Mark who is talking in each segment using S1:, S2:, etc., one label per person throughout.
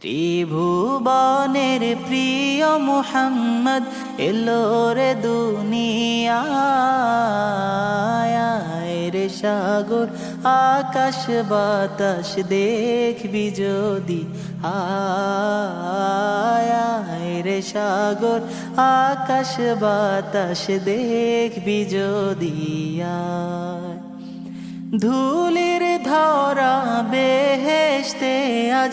S1: ত্রিভুবনের প্রিয় মোহাম্মদ এলো রে দুনিয়ায় রে সাগর, আকাশ বাতাস দেখবি যদি। আয় রে সাগর, আকাশ বাতাস দেখবি যদি। ধুলির ধরা বেহেশতে আজ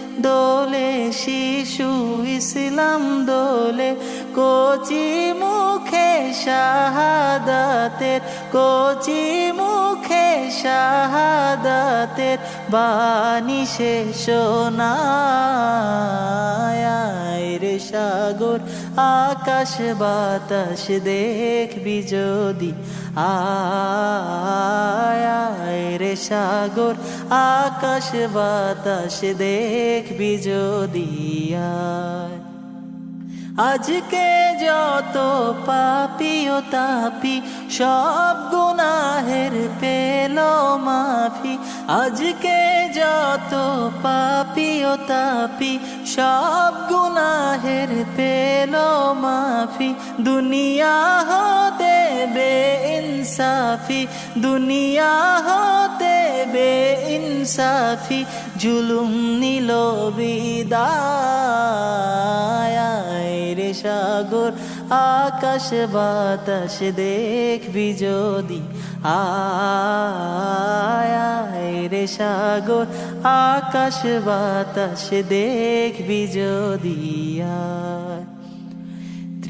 S1: দোলে শিশু ইসলাম দোলে কোচি মুখে শাহাদাতের, কোচি মুখে শাহাদাতের বাণী সে রে সাগর, আকাশ বাতাস দেখবি যদি রে সাগর, আকাশ বাতাস দেখবি যদি আজকে যত পাপি ও তাপি, সব গুনাহের পেল মাফি। আজকে যত পাপি ও তাপি, সব গুনাহের পেল মাফি। দুনিয়া হতে বে ইনসাফি দুনিয়া হতে বে ইনসাফি জুলুম নিল রে সাগর, আকাশ বাতাস দেখবি যদি। রে সাগর, আকাশ বাতাস দেখবি যদি। আয়।